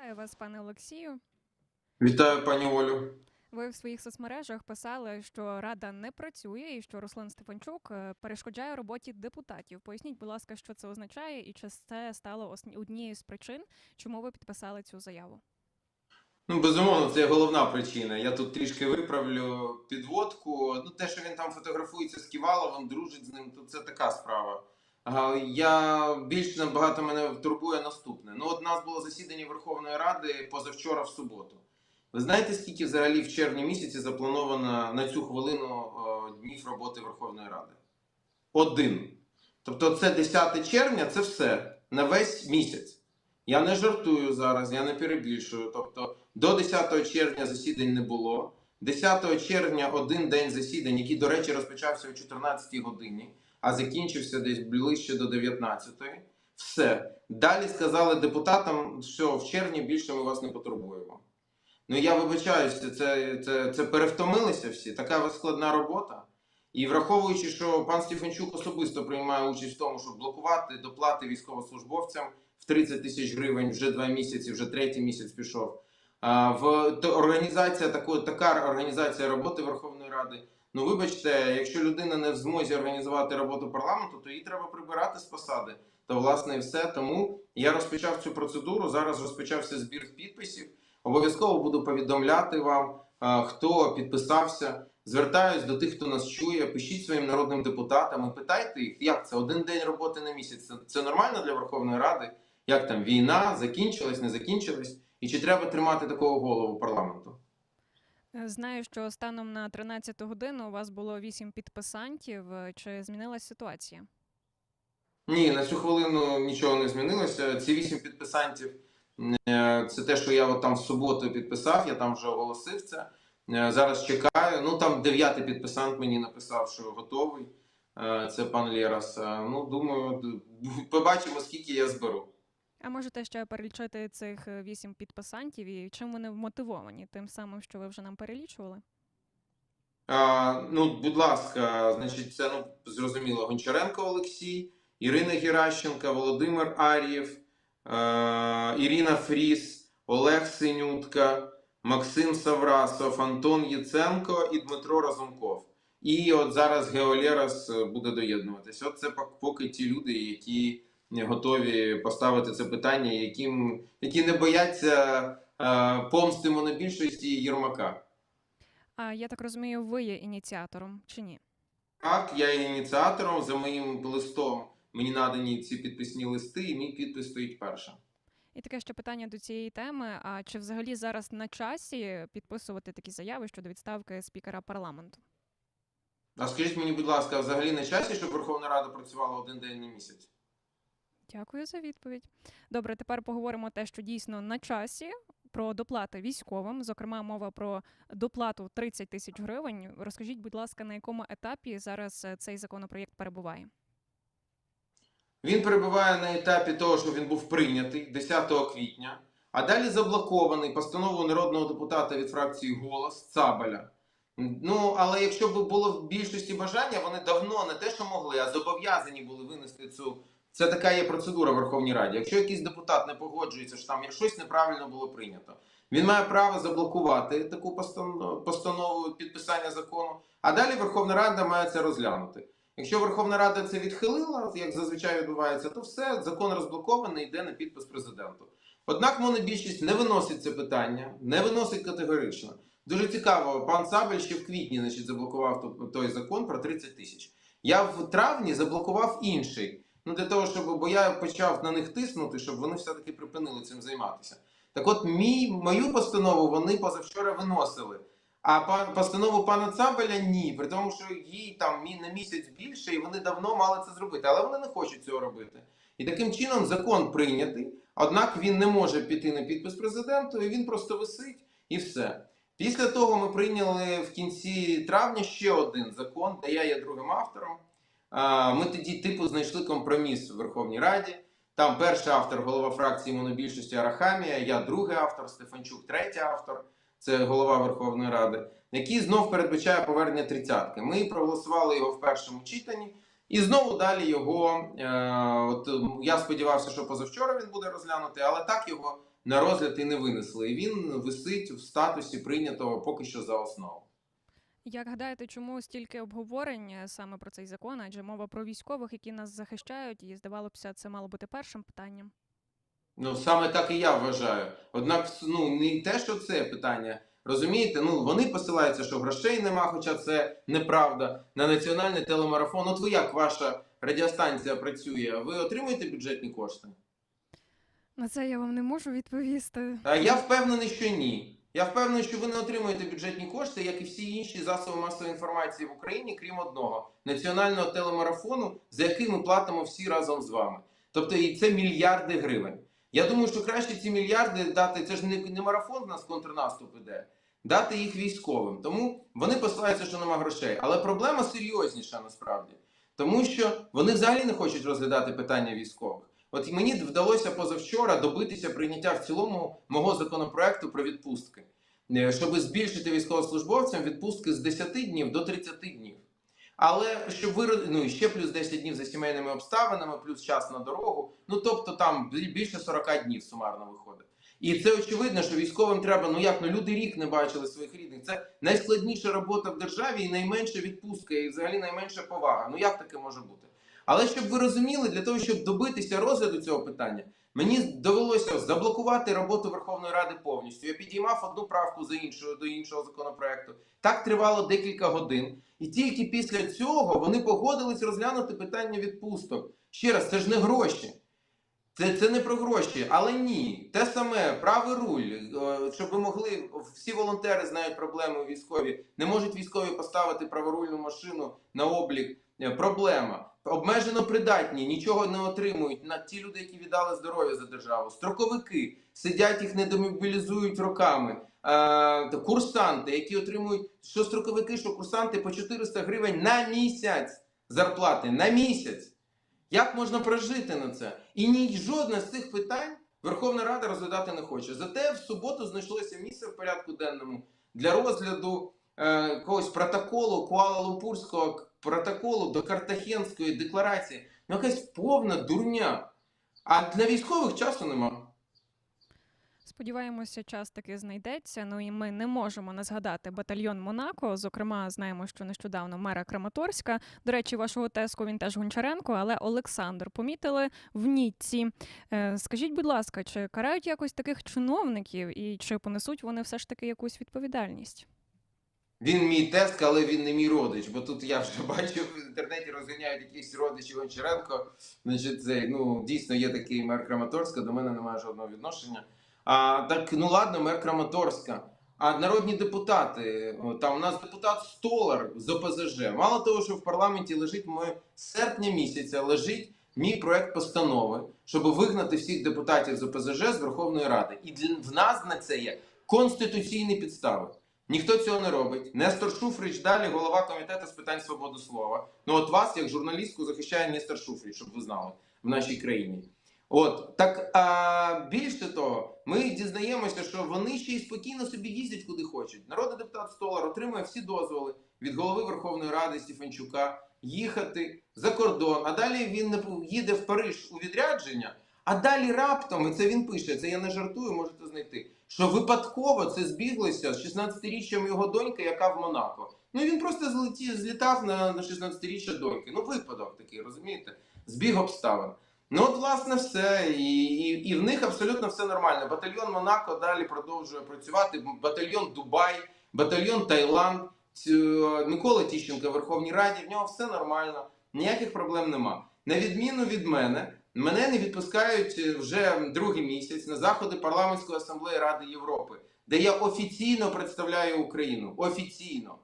Вітаю вас, пане Олексію. Вітаю, пані Олю. Ви в своїх соцмережах писали, що рада не працює і що Руслан Стефанчук е, перешкоджає роботі депутатів. Поясніть, будь ласка, що це означає, і чи це стало однією з причин, чому ви підписали цю заяву? Ну, безумовно, це головна причина. Я тут трішки виправлю підводку. Ну, те, що він там фотографується з Ківаловим, дружить з ним, то це така справа. Я більш набагато мене турбує наступне. Ну, от нас було засідання Верховної Ради позавчора в суботу. Ви знаєте, скільки взагалі в червні місяці заплановано на цю хвилину днів роботи Верховної Ради? Один. Тобто, це 10 червня, це все на весь місяць. Я не жартую зараз, я не перебільшую. Тобто до 10 червня засідань не було. 10 червня один день засідань, який, до речі, розпочався о 14 годині, а закінчився десь ближче до 19-ї. Все. Далі сказали депутатам, що в червні більше ми вас не потурбуємо. Ну я вибачаюся, це, це, це перевтомилися всі. Така складна робота. І враховуючи, що пан Стефанчук особисто приймає участь в тому, щоб блокувати доплати військовослужбовцям в 30 тисяч гривень вже два місяці, вже третій місяць пішов. А, в то, організація такої, така організація роботи Верховної Ради. Ну, вибачте, якщо людина не в змозі організувати роботу парламенту, то її треба прибирати з посади. То власне і все. Тому я розпочав цю процедуру. Зараз розпочався збір підписів. Обов'язково буду повідомляти вам, хто підписався. Звертаюсь до тих, хто нас чує. Пишіть своїм народним депутатам і питайте їх, як це один день роботи на місяць. Це, це нормально для Верховної Ради? Як там війна закінчилась, не закінчилась? І чи треба тримати такого голову парламенту? Е, Знаю, що станом на 13 годину у вас було 8 підписантів. Е, Чи змінилась ситуація? Ні, на цю хвилину нічого не змінилося. Ці вісім підписантів е, це те, що я от там в суботу підписав, я там вже оголосив це. Зараз чекаю. Ну там дев'ятий підписант мені написав, що готовий. Це пан Лєрас. Ну, думаю, побачимо, скільки я зберу. А можете ще перелічити цих 8 підписантів і чим вони вмотивовані? Тим самим, що ви вже нам перелічували? А, ну, будь ласка, значить, це ну, зрозуміло. Гончаренко Олексій, Ірина Геращенка, Володимир Ар'єв, е, Ірина Фріс, Олег Синютка, Максим Саврасов, Антон Єценко і Дмитро Разумков. І от зараз Геолерас е, буде доєднуватися. От це поки ті люди, які готові поставити це питання, яким, які не бояться е, помсти монобільшості Єрмака. А я так розумію, ви є ініціатором чи ні? Так, я є ініціатором. За моїм листом мені надані ці підписні листи, і мій підпис стоїть першим. І таке ще питання до цієї теми: а чи взагалі зараз на часі підписувати такі заяви щодо відставки спікера парламенту? А скажіть мені, будь ласка, взагалі на часі, щоб Верховна Рада працювала один день на місяць? Дякую за відповідь. Добре, тепер поговоримо те, що дійсно на часі. Про доплати військовим, зокрема, мова про доплату 30 тисяч гривень. Розкажіть, будь ласка, на якому етапі зараз е, цей законопроєкт перебуває? Він перебуває на етапі того, що він був прийнятий 10 квітня, а далі заблокований постановою народного депутата від фракції Голос Цабаля. Ну, але якщо б було в більшості бажання, вони давно не те, що могли, а зобов'язані були винести цю. Це така є процедура в Верховній Раді. Якщо якийсь депутат не погоджується, що там щось неправильно було прийнято, він має право заблокувати таку постанову підписання закону, а далі Верховна Рада має це розглянути. Якщо Верховна Рада це відхилила, як зазвичай відбувається, то все, закон розблокований, йде на підпис президенту. Однак монобільшість не виносить це питання, не виносить категорично. Дуже цікаво, пан Сабель ще в квітні значить, заблокував той закон про 30 тисяч. Я в травні заблокував інший. Ну, для того, щоб бо я почав на них тиснути, щоб вони все-таки припинили цим займатися. Так от, мій, мою постанову вони позавчора виносили. А постанову пана Цабеля ні, при тому, що їй там на місяць більше, і вони давно мали це зробити, але вони не хочуть цього робити. І таким чином закон прийнятий, однак він не може піти на підпис президенту, і він просто висить і все. Після того ми прийняли в кінці травня ще один закон, де я є другим автором. Ми тоді типу знайшли компроміс в Верховній Раді. Там перший автор, голова фракції монобільшості Арахамія, я другий автор, Стефанчук, третій автор це голова Верховної Ради, який знов передбачає повернення тридцятки. Ми проголосували його в першому читанні, і знову далі його. Е, от я сподівався, що позавчора він буде розглянутий, але так його на розгляд і не винесли. І він висить в статусі прийнятого поки що за основу. Як гадаєте, чому стільки обговорень е, саме про цей закон? Адже мова про військових, які нас захищають, і здавалося б, це мало бути першим питанням. Ну, саме так і я вважаю. Однак, ну не те, що це питання. Розумієте, ну вони посилаються, що грошей нема, хоча це неправда. На національний телемарафон. От ви як ваша радіостанція працює? Ви отримуєте бюджетні кошти? На це я вам не можу відповісти. А я впевнений, що ні. Я впевнений, що ви не отримуєте бюджетні кошти, як і всі інші засоби масової інформації в Україні, крім одного національного телемарафону, за який ми платимо всі разом з вами. Тобто, і це мільярди гривень. Я думаю, що краще ці мільярди дати. Це ж не, не марафон, у нас контрнаступ іде. Дати їх військовим. Тому вони посилаються, що нема грошей. Але проблема серйозніша насправді, тому що вони взагалі не хочуть розглядати питання військових. От мені вдалося позавчора добитися прийняття в цілому мого законопроекту про відпустки, е, щоб збільшити військовослужбовцям відпустки з 10 днів до 30 днів. Але щоб ви ну, ще плюс 10 днів за сімейними обставинами, плюс час на дорогу. Ну тобто там більше 40 днів сумарно виходить. І це очевидно, що військовим треба, ну як ну люди рік не бачили своїх рідних. Це найскладніша робота в державі і найменша відпустка, і взагалі найменша повага. Ну як таке може бути? Але щоб ви розуміли, для того, щоб добитися розгляду цього питання, мені довелося заблокувати роботу Верховної Ради повністю. Я підіймав одну правку за іншою до іншого законопроекту. Так тривало декілька годин. І тільки після цього вони погодились розглянути питання відпусток. Ще раз, це ж не гроші. Це, це не про гроші, але ні. Те саме правий руль, е, щоб ви могли, всі волонтери знають проблеми військові. Не можуть військові поставити праворульну машину на облік. Е, Проблема. Обмежено придатні, нічого не отримують. На ті люди, які віддали здоров'я за державу. Строковики сидять, їх не демобілізують роками. Е, курсанти, які отримують що строковики, що курсанти по 400 гривень на місяць зарплати на місяць. Як можна прожити на це? І ні жодне з цих питань Верховна Рада розглядати не хоче. Зате в суботу знайшлося місце в порядку денному для розгляду е, якогось протоколу Куала-Лумпурського протоколу до Картахенської декларації. Ну, якась повна дурня. А для військових часу нема. Сподіваємося, час таки знайдеться. Ну і ми не можемо не згадати батальйон Монако. Зокрема, знаємо, що нещодавно мера Краматорська. До речі, вашого теску він теж Гончаренко, але Олександр помітили в Ніцці. Е, Скажіть, будь ласка, чи карають якось таких чиновників і чи понесуть вони все ж таки якусь відповідальність? Він мій тест, але він не мій родич, бо тут я вже бачив в інтернеті розганяють якісь родичі Гончаренко. Значить, це ну дійсно є такий мер Краматорська, до мене немає жодного відношення. А так, ну ладно, мер Краматорська. А народні депутати, там у нас депутат Столар з ОПЗЖ. Мало того, що в парламенті лежить моє серпня місяця, лежить мій проект постанови, щоб вигнати всіх депутатів з ОПЗЖ з Верховної Ради. І для в нас на це є конституційні підстави. Ніхто цього не робить. Нестор Шуфрич далі голова комітету з питань свободи слова. Ну от вас, як журналістку, захищає Нестор Шуфрич, щоб ви знали в нашій країні. От так а більше того, ми дізнаємося, що вони ще й спокійно собі їздять куди хочуть. Народний депутат Столар отримує всі дозволи від голови Верховної Ради Стефанчука їхати за кордон. А далі він не їде в Париж у відрядження. А далі раптом, і це він пише, це я не жартую, можете знайти. Що випадково це збіглося з 16-річчям його доньки, яка в Монако. Ну він просто злетів, злітав на 16-річчя доньки. Ну, випадок такий, розумієте? Збіг обставин. Ну, от, власне, все. І, і, і в них абсолютно все нормально. Батальйон Монако далі продовжує працювати. Батальйон Дубай, батальйон Таїланд, Микола Тіщенко в Верховній Раді. В нього все нормально, ніяких проблем нема. На відміну від мене, мене не відпускають е, вже другий місяць на заходи парламентської асамблеї Ради Європи, де я офіційно представляю Україну. Офіційно.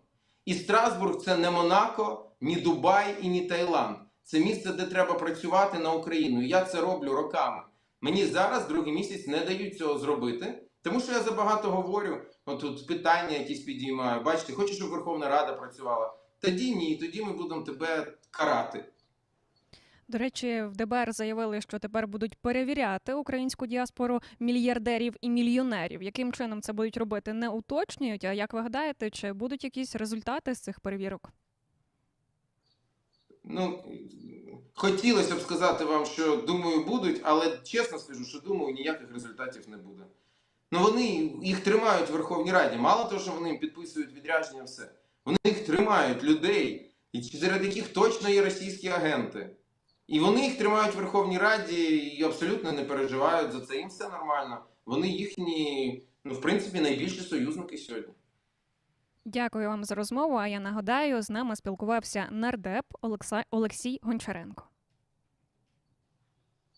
І Страсбург це не Монако, ні Дубай і ні Таїланд. Це місце, де треба працювати на Україну. Я це роблю роками. Мені зараз другий місяць не дають цього зробити, тому що я забагато говорю. От тут питання якісь підіймаю. Бачите, хочеш, щоб Верховна Рада працювала? Тоді ні, тоді ми будемо тебе карати. До речі, в ДБР заявили, що тепер будуть перевіряти українську діаспору мільярдерів і мільйонерів. Яким чином це будуть робити, не уточнюють. А як ви гадаєте, чи будуть якісь результати з цих перевірок? Ну, Хотілося б сказати вам, що думаю, будуть, але чесно скажу, що думаю, ніяких результатів не буде. Ну вони їх тримають в Верховній Раді. Мало того, що вони підписують відрядження, все. Вони їх тримають, людей, серед яких точно є російські агенти. І вони їх тримають в Верховній Раді і абсолютно не переживають за це. Їм все нормально. Вони їхні, ну, в принципі, найбільші союзники сьогодні. Дякую вам за розмову. А я нагадаю, з нами спілкувався нардеп Олекса... Олексій Гончаренко.